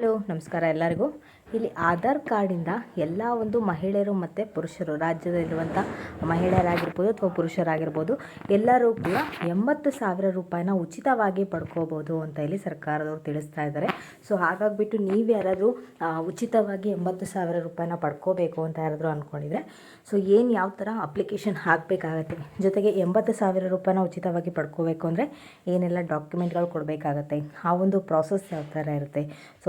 Hello, ನಮಸ್ಕಾರ ಎಲ್ಲರಿಗೂ. ಇಲ್ಲಿ ಆಧಾರ್ ಕಾರ್ಡಿಂದ ಎಲ್ಲ ಒಂದು ಮಹಿಳೆಯರು ಮತ್ತು ಪುರುಷರು ರಾಜ್ಯದಲ್ಲಿರುವಂಥ ಮಹಿಳೆಯರಾಗಿರ್ಬೋದು ಅಥವಾ ಪುರುಷರಾಗಿರ್ಬೋದು, ಎಲ್ಲರೂ ಕೂಡ ಎಂಬತ್ತು ಸಾವಿರ ರೂಪಾಯಿನ ಉಚಿತವಾಗಿ ಪಡ್ಕೋಬೋದು ಅಂತ ಇಲ್ಲಿ ಸರ್ಕಾರದವರು ತಿಳಿಸ್ತಾ ಇದ್ದಾರೆ. ಸೊ ಹಾಗಾಗಿಬಿಟ್ಟು ನೀವು ಯಾರಾದರೂ ಉಚಿತವಾಗಿ ಎಂಬತ್ತು ಸಾವಿರ ರೂಪಾಯಿನ ಪಡ್ಕೋಬೇಕು ಅಂತ ಯಾರಾದರೂ ಅಂದ್ಕೊಂಡಿದ್ರೆ ಸೊ ಏನು ಯಾವ ಥರ ಅಪ್ಲಿಕೇಶನ್ ಹಾಕಬೇಕಾಗತ್ತೆ? ಜೊತೆಗೆ ಎಂಬತ್ತು ಸಾವಿರ ರೂಪಾಯಿನ ಉಚಿತವಾಗಿ ಪಡ್ಕೋಬೇಕು ಅಂದರೆ ಏನೆಲ್ಲ ಡಾಕ್ಯುಮೆಂಟ್ಗಳು ಕೊಡಬೇಕಾಗತ್ತೆ? ಆ ಒಂದು ಪ್ರಾಸೆಸ್ ಯಾವ ಥರ ಇರುತ್ತೆ? ಸೊ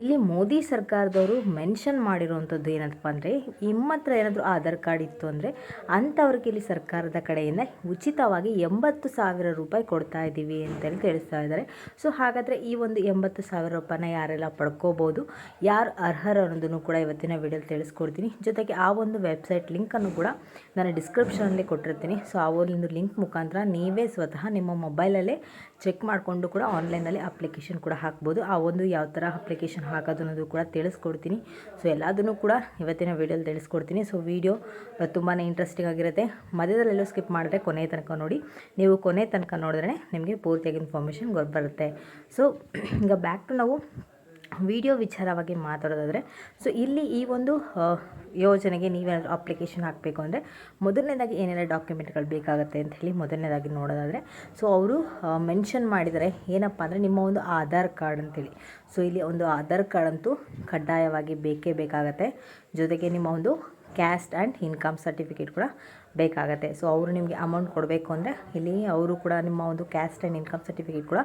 ಇಲ್ಲಿ ಮೋದಿ ಸರ್ಕಾರದವರು ಮೆನ್ಷನ್ ಮಾಡಿರುವಂಥದ್ದು ಏನಪ್ಪ ಅಂದರೆ, ನಿಮ್ಮ ಹತ್ರ ಏನಾದರೂ ಆಧಾರ್ ಕಾರ್ಡ್ ಇತ್ತು ಅಂದರೆ, ಅಂಥವ್ರಿಗೆ ಇಲ್ಲಿ ಸರ್ಕಾರದ ಕಡೆಯಿಂದ ಉಚಿತವಾಗಿ ಎಂಬತ್ತು ಸಾವಿರ ರೂಪಾಯಿ ಕೊಡ್ತಾ ಇದ್ದೀವಿ ಅಂತೇಳಿ ತಿಳಿಸ್ತಾ ಇದ್ದಾರೆ. ಸೊ ಹಾಗಾದರೆ ಈ ಒಂದು ಎಂಬತ್ತು ಸಾವಿರ ರೂಪಾಯಿನ ಯಾರೆಲ್ಲ ಪಡ್ಕೋಬೋದು, ಯಾರು ಅರ್ಹರು ಅನ್ನೋದನ್ನು ಕೂಡ ಇವತ್ತಿನ ವಿಡಿಯೋಲಿ ತಿಳಿಸ್ಕೊಡ್ತೀನಿ. ಜೊತೆಗೆ ಆ ಒಂದು ವೆಬ್ಸೈಟ್ ಲಿಂಕನ್ನು ಕೂಡ ನಾನು ಡಿಸ್ಕ್ರಿಪ್ಷನಲ್ಲಿ ಕೊಟ್ಟಿರ್ತೀನಿ. ಸೊ ಆ ಒಂದು ಲಿಂಕ್ ಮುಖಾಂತರ ನೀವೇ ಸ್ವತಃ ನಿಮ್ಮ ಮೊಬೈಲಲ್ಲೇ ಚೆಕ್ ಮಾಡಿಕೊಂಡು ಕೂಡ ಆನ್ಲೈನಲ್ಲಿ ಅಪ್ಲಿಕೇಶನ್ ಕೂಡ ಹಾಕ್ಬೋದು. ಆ ಒಂದು ಯಾವ ಥರ ಅಪ್ಲಿಕೇಶನ್ ಹಾಕೋದು ಅನ್ನೋದು ಕೂಡ ತಿಳಿಸ್ಕೊಡ್ತೀನಿ. ಸೊ ಎಲ್ಲದನ್ನು ಕೂಡ ಇವತ್ತಿನ ವೀಡಿಯೋಲಿ ತಿಳಿಸ್ಕೊಡ್ತೀನಿ. ಸೊ ವಿಡಿಯೋ ತುಂಬಾ ಇಂಟ್ರೆಸ್ಟಿಂಗ್ ಆಗಿರುತ್ತೆ. ಮಧ್ಯದಲ್ಲೆಲ್ಲೂ ಸ್ಕಿಪ್ ಮಾಡಿದ್ರೆ ಕೊನೆ ತನಕ ನೋಡಿ. ನೀವು ಕೊನೆ ತನಕ ನೋಡಿದ್ರೆ ನಿಮಗೆ ಪೂರ್ತಿಯಾಗಿ ಇನ್ಫಾರ್ಮೇಷನ್ ಬರುತ್ತೆ. ಸೊ ಈಗ ಬ್ಯಾಕ್ ಟು ನಾವು ವಿಡಿಯೋ ವಿಚಾರವಾಗಿ ಮಾತಾಡೋದಾದರೆ ಸೊ ಇಲ್ಲಿ ಈ ಒಂದು ಯೋಜನೆಗೆ ನೀವೇನಾದರೂ ಅಪ್ಲಿಕೇಶನ್ ಹಾಕಬೇಕು ಅಂದರೆ ಮೊದಲನೇದಾಗಿ ಏನೆಲ್ಲ ಡಾಕ್ಯುಮೆಂಟ್ಗಳು ಬೇಕಾಗುತ್ತೆ ಅಂತ ಹೇಳಿ ಮೊದಲನೇದಾಗಿ ನೋಡೋದಾದರೆ ಸೊ ಅವರು ಮೆನ್ಷನ್ ಮಾಡಿದರೆ ಏನಪ್ಪ ಅಂದರೆ ನಿಮ್ಮ ಒಂದು ಆಧಾರ್ ಕಾರ್ಡ್ ಅಂತೇಳಿ. ಸೊ ಇಲ್ಲಿ ಒಂದು ಆಧಾರ್ ಕಾರ್ಡ್ ಅಂತೂ ಕಡ್ಡಾಯವಾಗಿ ಬೇಕೇ ಬೇಕಾಗತ್ತೆ. ಜೊತೆಗೆ ನಿಮ್ಮ ಒಂದು ಕ್ಯಾಸ್ಟ್ ಆ್ಯಂಡ್ ಇನ್ಕಮ್ ಸರ್ಟಿಫಿಕೇಟ್ ಕೂಡ ಬೇಕಾಗತ್ತೆ. ಸೊ ಅವರು ನಿಮಗೆ ಅಮೌಂಟ್ ಕೊಡಬೇಕು ಅಂದರೆ ಇಲ್ಲಿ ಅವರು ಕೂಡ ನಿಮ್ಮ ಒಂದು ಕ್ಯಾಸ್ಟ್ ಆ್ಯಂಡ್ ಇನ್ಕಮ್ ಸರ್ಟಿಫಿಕೇಟ್ ಕೂಡ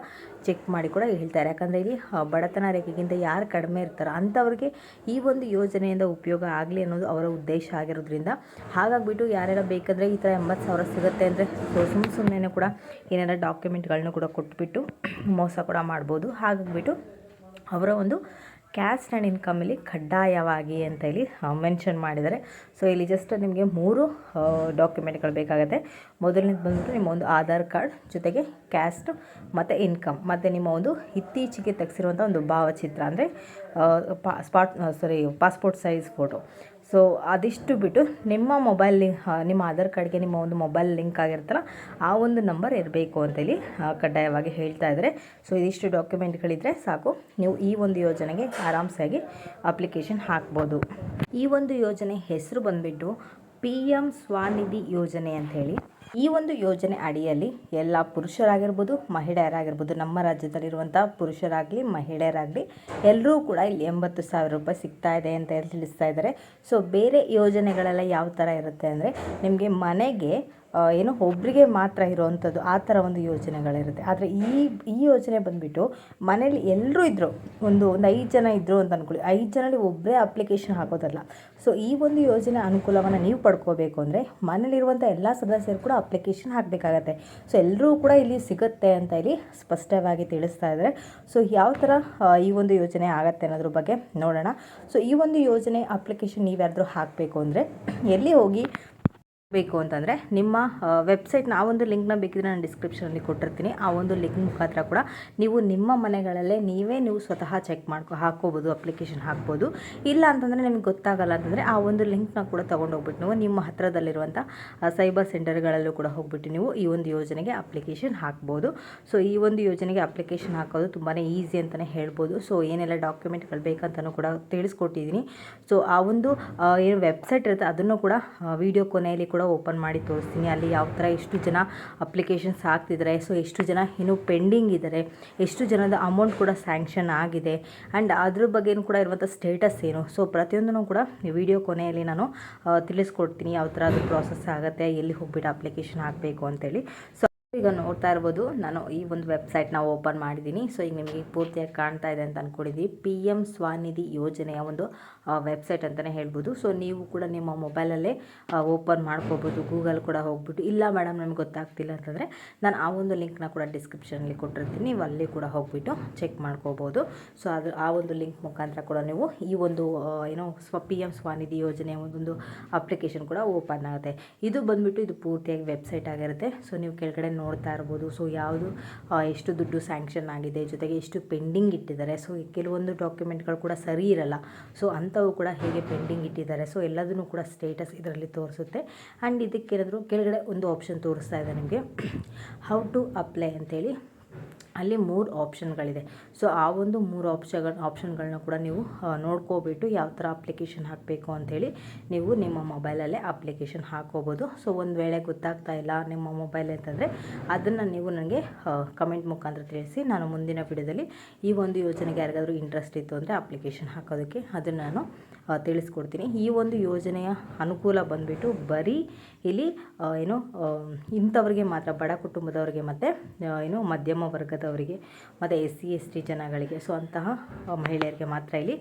ಚೆಕ್ ಮಾಡಿ ಕೂಡ ಹೇಳ್ತಾರೆ. ಯಾಕಂದರೆ ಇಲ್ಲಿ ಬಡತನ ರೇಖೆಗಿಂತ ಯಾರು ಕಡಿಮೆ ಇರ್ತಾರೋ ಅಂಥವ್ರಿಗೆ ಈ ಒಂದು ಯೋಜನೆಯಿಂದ ಉಪಯೋಗ ಆಗಲಿ ಅನ್ನೋದು ಅವರ ಉದ್ದೇಶ ಆಗಿರೋದ್ರಿಂದ ಹಾಗಾಗಿಬಿಟ್ಟು ಯಾರ್ಯಾರ ಬೇಕಂದರೆ ಈ ಥರ ಎಂಬತ್ತು ಸಾವಿರ ಸಿಗುತ್ತೆ ಅಂದರೆ ಸುಮ್ಮನೆ ಸುಮ್ಮ ಸುಮ್ಮನೆ ಕೂಡ ಏನಾರ ಡಾಕ್ಯುಮೆಂಟ್ಗಳನ್ನ ಕೂಡ ಕೊಟ್ಬಿಟ್ಟು ಮೋಸ ಕೂಡ ಮಾಡ್ಬೋದು. ಹಾಗಾಗಿಬಿಟ್ಟು ಅವರ ಒಂದು ಕ್ಯಾಸ್ಟ್ ಆ್ಯಂಡ್ ಇನ್ಕಮಲ್ಲಿ ಕಡ್ಡಾಯವಾಗಿ ಅಂತ ಹೇಳಿ ಮೆನ್ಷನ್ ಮಾಡಿದ್ದಾರೆ. ಸೊ ಇಲ್ಲಿ ಜಸ್ಟ್ ನಿಮಗೆ ಮೂರು ಡಾಕ್ಯುಮೆಂಟ್ಗಳು ಬೇಕಾಗುತ್ತೆ. ಮೊದಲನೇದು ಬಂದ್ಬಿಟ್ಟು ನಿಮ್ಮ ಒಂದು ಆಧಾರ್ ಕಾರ್ಡ್, ಜೊತೆಗೆ ಕ್ಯಾಸ್ಟ್ ಮತ್ತು ಇನ್ಕಮ್ ಮತ್ತು ನಿಮ್ಮ ಒಂದು ಇತ್ತೀಚೆಗೆ ತೆಗೆಸಿರುವಂಥ ಒಂದು ಭಾವಚಿತ್ರ, ಅಂದರೆ ಪಾ spot sorry passport size photo so ಅದಿಷ್ಟು ಬಿಟ್ಟು ನಿಮ್ಮ ಮೊಬೈಲ್ ನಿಮ್ಮ ಆಧಾರ್ ಕಾರ್ಡ್ಗೆ ನಿಮ್ಮ ಒಂದು ಮೊಬೈಲ್ ಲಿಂಕ್ ಆಗಿರುತ್ತಲ್ಲ ಆ ಒಂದು ನಂಬರ್ ಇರಬೇಕು ಅಂತೇಳಿ ಕಡ್ಡಾಯವಾಗಿ ಹೇಳ್ತಾ ಇದ್ದಾರೆ. ಸೊ ಇದಿಷ್ಟು ಡಾಕ್ಯುಮೆಂಟ್ಗಳಿದ್ದರೆ ಸಾಕು, ನೀವು ಈ ಒಂದು ಯೋಜನೆಗೆ ಆರಾಮ್ಸಾಗಿ ಅಪ್ಲಿಕೇಶನ್ ಹಾಕ್ಬೋದು. ಈ ಒಂದು ಯೋಜನೆ ಹೆಸರು ಬಂದುಬಿಟ್ಟು ಪಿ ಎಂ ಸ್ವಾನಿಧಿ ಯೋಜನೆ ಅಂಥೇಳಿ ಈ ಒಂದು ಯೋಜನೆ ಅಡಿಯಲ್ಲಿ ಎಲ್ಲ ಪುರುಷರಾಗಿರ್ಬೋದು, ಮಹಿಳೆಯರಾಗಿರ್ಬೋದು, ನಮ್ಮ ರಾಜ್ಯದಲ್ಲಿರುವಂಥ ಪುರುಷರಾಗಲಿ, ಮಹಿಳೆಯರಾಗಲಿ ಎಲ್ಲರೂ ಕೂಡ ಇಲ್ಲಿ ಎಂಬತ್ತು ಸಾವಿರ ರೂಪಾಯಿ ಸಿಗ್ತಾ ಇದೆ ಅಂತ ಹೇಳಿ ತಿಳಿಸ್ತಾ ಇದ್ದಾರೆ. ಸೊ ಬೇರೆ ಯೋಜನೆಗಳೆಲ್ಲ ಯಾವ ಥರ ಇರುತ್ತೆ ಅಂದರೆ ನಿಮಗೆ ಮನೆಗೆ ಏನು ಒಬ್ಬರಿಗೆ ಮಾತ್ರ ಇರುವಂಥದ್ದು ಆ ಥರ ಒಂದು ಯೋಜನೆಗಳಿರುತ್ತೆ ಆದರೆ ಈ ಈ ಯೋಜನೆ ಬಂದುಬಿಟ್ಟು ಮನೇಲಿ ಎಲ್ಲರೂ ಇದ್ದರು ಒಂದು ಒಂದು ಐದು ಜನ ಇದ್ದರು ಅಂತ ಅಂದ್ಕೊಳ್ಳಿ ಐದು ಜನರಲ್ಲಿ ಒಬ್ಬರೇ ಅಪ್ಲಿಕೇಶನ್ ಹಾಕೋದಲ್ಲ. ಸೊ ಈ ಒಂದು ಯೋಜನೆ ಅನುಕೂಲವನ್ನು ನೀವು ಪಡ್ಕೋಬೇಕು ಅಂದರೆ ಮನೇಲಿರುವಂಥ ಎಲ್ಲ ಸದಸ್ಯರು ಕೂಡ ಅಪ್ಲಿಕೇಶನ್ ಹಾಕಬೇಕಾಗತ್ತೆ. ಸೊ ಎಲ್ಲರೂ ಕೂಡ ಇಲ್ಲಿ ಸಿಗುತ್ತೆ ಅಂತ ಇಲ್ಲಿ ಸ್ಪಷ್ಟವಾಗಿ ತಿಳಿಸ್ತಾ ಇದ್ದಾರೆ. ಸೊ ಯಾವ ಥರ ಈ ಒಂದು ಯೋಜನೆ ಆಗತ್ತೆ ಅನ್ನೋದ್ರ ಬಗ್ಗೆ ನೋಡೋಣ. ಸೊ ಈ ಒಂದು ಯೋಜನೆ ಅಪ್ಲಿಕೇಶನ್ ನೀವು ಯಾರಾದರೂ ಹಾಕಬೇಕು ಅಂದರೆ ಎಲ್ಲಿ ಹೋಗಿ ಬೇಕು ಅಂತಂದರೆ ನಿಮ್ಮ ವೆಬ್ಸೈಟ್ನ ಆ ಒಂದು ಲಿಂಕ್ನ ಬೇಕಿದ್ರೆ ನಾನು ಡಿಸ್ಕ್ರಿಪ್ಷನಲ್ಲಿ ಕೊಟ್ಟಿರ್ತೀನಿ. ಆ ಒಂದು ಲಿಂಕ್ ಮುಖಾಂತರ ಕೂಡ ನೀವು ನಿಮ್ಮ ಮನೆಗಳಲ್ಲೇ ನೀವೇ ನೀವು ಸ್ವತಃ ಚೆಕ್ ಮಾಡ್ಕೊ, ಹಾಕೋಬೋದು ಅಪ್ಲಿಕೇಶನ್ ಹಾಕ್ಬೋದು. ಇಲ್ಲ ಅಂತಂದರೆ ನಿಮ್ಗೆ ಗೊತ್ತಾಗಲ್ಲ ಅಂತಂದರೆ ಆ ಒಂದು ಲಿಂಕ್ನ ಕೂಡ ತೊಗೊಂಡೋಗ್ಬಿಟ್ಟು ನೀವು ನಿಮ್ಮ ಹತ್ತಿರದಲ್ಲಿರುವಂಥ ಸೈಬರ್ ಸೆಂಟರ್ಗಳಲ್ಲೂ ಕೂಡ ಹೋಗ್ಬಿಟ್ಟು ನೀವು ಈ ಒಂದು ಯೋಜನೆಗೆ ಅಪ್ಲಿಕೇಶನ್ ಹಾಕ್ಬೋದು. ಸೊ ಈ ಒಂದು ಯೋಜನೆಗೆ ಅಪ್ಲಿಕೇಶನ್ ಹಾಕೋದು ತುಂಬಾ ಈಸಿ ಅಂತಲೇ ಹೇಳ್ಬೋದು. ಸೊ ಏನೆಲ್ಲ ಡಾಕ್ಯುಮೆಂಟ್ಗಳು ಬೇಕಂತಲೂ ಕೂಡ ತಿಳಿಸ್ಕೊಟ್ಟಿದ್ದೀನಿ. ಸೊ ಆ ಒಂದು ಏನು ವೆಬ್ಸೈಟ್ ಇರುತ್ತೆ ಅದನ್ನು ಕೂಡ ವಿಡಿಯೋ ಕೊನೆಯಲ್ಲಿ ಕೂಡ ಓಪನ್ ಮಾಡಿ ತೋರಿಸ್ತೀನಿ. ಅಲ್ಲಿ ಯಾವ ಥರ ಎಷ್ಟು ಜನ ಅಪ್ಲಿಕೇಶನ್ಸ್ ಹಾಕ್ತಿದ್ದಾರೆ, ಸೊ ಎಷ್ಟು ಜನ ಇನ್ನೂ ಪೆಂಡಿಂಗ್ ಇದ್ದಾರೆ, ಎಷ್ಟು ಜನದ ಅಮೌಂಟ್ ಕೂಡ ಸ್ಯಾಂಕ್ಷನ್ ಆಗಿದೆ ಆ್ಯಂಡ್ ಅದ್ರ ಬಗ್ಗೆನೂ ಕೂಡ ಇರುವಂಥ ಸ್ಟೇಟಸ್ ಏನು. ಸೊ ಪ್ರತಿಯೊಂದನ್ನು ಕೂಡ ವಿಡಿಯೋ ಕೊನೆಯಲ್ಲಿ ನಾನು ತಿಳಿಸ್ಕೊಡ್ತೀನಿ ಯಾವ ಥರ ಅದು ಪ್ರಾಸೆಸ್ ಆಗುತ್ತೆ, ಎಲ್ಲಿ ಹೋಗ್ಬಿಟ್ಟು ಅಪ್ಲಿಕೇಶನ್ ಹಾಕಬೇಕು ಅಂತೇಳಿ. ಸೊ ಈಗ ನೋಡ್ತಾ ಇರ್ಬೋದು, ನಾನು ಈ ಒಂದು ವೆಬ್ಸೈಟ್ನ ಓಪನ್ ಮಾಡಿದ್ದೀನಿ. ಸೊ ಈಗ ನಿಮಗೆ ಪೂರ್ತಿಯಾಗಿ ಕಾಣ್ತಾ ಇದೆ ಅಂತ ಅಂದ್ಕೊಂಡಿದ್ದೀವಿ ಪಿ ಎಂ ಸ್ವಾನಿಧಿ ಯೋಜನೆಯ ಒಂದು ವೆಬ್ಸೈಟ್ ಅಂತಲೇ ಹೇಳ್ಬೋದು. ಸೊ ನೀವು ಕೂಡ ನಿಮ್ಮ ಮೊಬೈಲಲ್ಲೇ ಓಪನ್ ಮಾಡ್ಕೋಬೋದು. ಗೂಗಲ್ ಕೂಡ ಹೋಗ್ಬಿಟ್ಟು. ಇಲ್ಲ ಮೇಡಮ್, ನಮ್ಗೆ ಗೊತ್ತಾಗ್ತಿಲ್ಲ ಅಂತಂದರೆ ನಾನು ಆ ಒಂದು ಲಿಂಕ್ನ ಕೂಡ ಡಿಸ್ಕ್ರಿಪ್ಷನಲ್ಲಿ ಕೊಟ್ಟಿರ್ತೀನಿ. ನೀವು ಅಲ್ಲಿ ಕೂಡ ಹೋಗ್ಬಿಟ್ಟು ಚೆಕ್ ಮಾಡ್ಕೋಬೋದು. ಸೊ ಅದು ಆ ಒಂದು ಲಿಂಕ್ ಮುಖಾಂತರ ಕೂಡ ನೀವು ಈ ಒಂದು ಏನೋ ಸ್ವ, ಪಿ ಎಂ ಸ್ವಾನಿಧಿ ಯೋಜನೆಯ ಒಂದೊಂದು ಅಪ್ಲಿಕೇಶನ್ ಕೂಡ ಓಪನ್ ಆಗುತ್ತೆ. ಇದು ಬಂದುಬಿಟ್ಟು ಇದು ಪೂರ್ತಿಯಾಗಿ ವೆಬ್ಸೈಟ್ ಆಗಿರುತ್ತೆ. ಸೊ ನೀವು ಕೆಳಗಡೆ ನೋಡ್ತಾ ಇರ್ಬೋದು. ಸೊ ಯಾವುದು ಎಷ್ಟು ದುಡ್ಡು ಸ್ಯಾಂಕ್ಷನ್ ಆಗಿದೆ, ಜೊತೆಗೆ ಎಷ್ಟು ಪೆಂಡಿಂಗ್ ಇಟ್ಟಿದ್ದಾರೆ. ಸೊ ಕೆಲವೊಂದು ಡಾಕ್ಯುಮೆಂಟ್ಗಳು ಕೂಡ ಸರಿ ಇರಲ್ಲ. ಸೊ ಅಂಥವು ಕೂಡ ಹೇಗೆ ಪೆಂಡಿಂಗ್ ಇಟ್ಟಿದ್ದಾರೆ. ಸೊ ಎಲ್ಲದನ್ನು ಕೂಡ ಸ್ಟೇಟಸ್ ಇದರಲ್ಲಿ ತೋರಿಸುತ್ತೆ. ಆ್ಯಂಡ್ ಇದಕ್ಕೇನಾದರೂ ಕೆಳಗಡೆ ಒಂದು ಆಪ್ಷನ್ ತೋರಿಸ್ತಾ ಇದೆ ನಿಮಗೆ. ಹೌ ಟು ಅಪ್ಲೈ ಅಂತೇಳಿ. ಅಲ್ಲಿ ಮೂರು ಆಪ್ಷನ್ಗಳಿದೆ ಸೊ ಆ ಒಂದು ಮೂರು ಆಪ್ಷನ್ಗಳ ಆಪ್ಷನ್ಗಳನ್ನ ಕೂಡ ನೀವು ನೋಡ್ಕೋಬಿಟ್ಟು ಯಾವ ಥರ ಅಪ್ಲಿಕೇಶನ್ ಹಾಕಬೇಕು ಅಂಥೇಳಿ ನೀವು ನಿಮ್ಮ ಮೊಬೈಲಲ್ಲೇ ಅಪ್ಲಿಕೇಶನ್ ಹಾಕೋಬೋದು. ಸೊ ಒಂದು ವೇಳೆ ಗೊತ್ತಾಗ್ತಾ ಇಲ್ಲ ನಿಮ್ಮ ಮೊಬೈಲ್ ಅಂತಂದರೆ ಅದನ್ನು ನೀವು ನನಗೆ ಕಮೆಂಟ್ ಮುಖಾಂತರ ತಿಳಿಸಿ ನಾನು ಮುಂದಿನ ವಿಡಿಯೋದಲ್ಲಿ ಈ ಒಂದು ಯೋಜನೆಗೆ ಯಾರಿಗಾದರೂ ಇಂಟ್ರೆಸ್ಟ್ ಇತ್ತು ಅಂದರೆ ಅಪ್ಲಿಕೇಶನ್ ಹಾಕೋದಕ್ಕೆ, ಅದನ್ನು ನಾನು ತಿಳಿಸ್ಕೊಡ್ತೀನಿ. ಈ ಒಂದು ಯೋಜನೆಯ ಅನುಕೂಲ ಬಂದುಬಿಟ್ಟು ಬರೀ ಇಲ್ಲಿ ಏನು ಇಂಥವ್ರಿಗೆ ಮಾತ್ರ, ಬಡ ಕುಟುಂಬದವ್ರಿಗೆ ಮತ್ತು ಏನು, ಮಧ್ಯಮ ವರ್ಗದವರಿಗೆ, ಮತ್ತು ಎಸ್ ಸಿ, ಎಸ್ ಟಿ ಜನಗಳಿಗೆ ಸೊ ಅಂತಹ ಮಹಿಳೆಯರಿಗೆ ಮಾತ್ರ ಇಲ್ಲಿ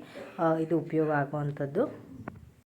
ಇದು ಉಪಯೋಗ ಆಗುವಂಥದ್ದು.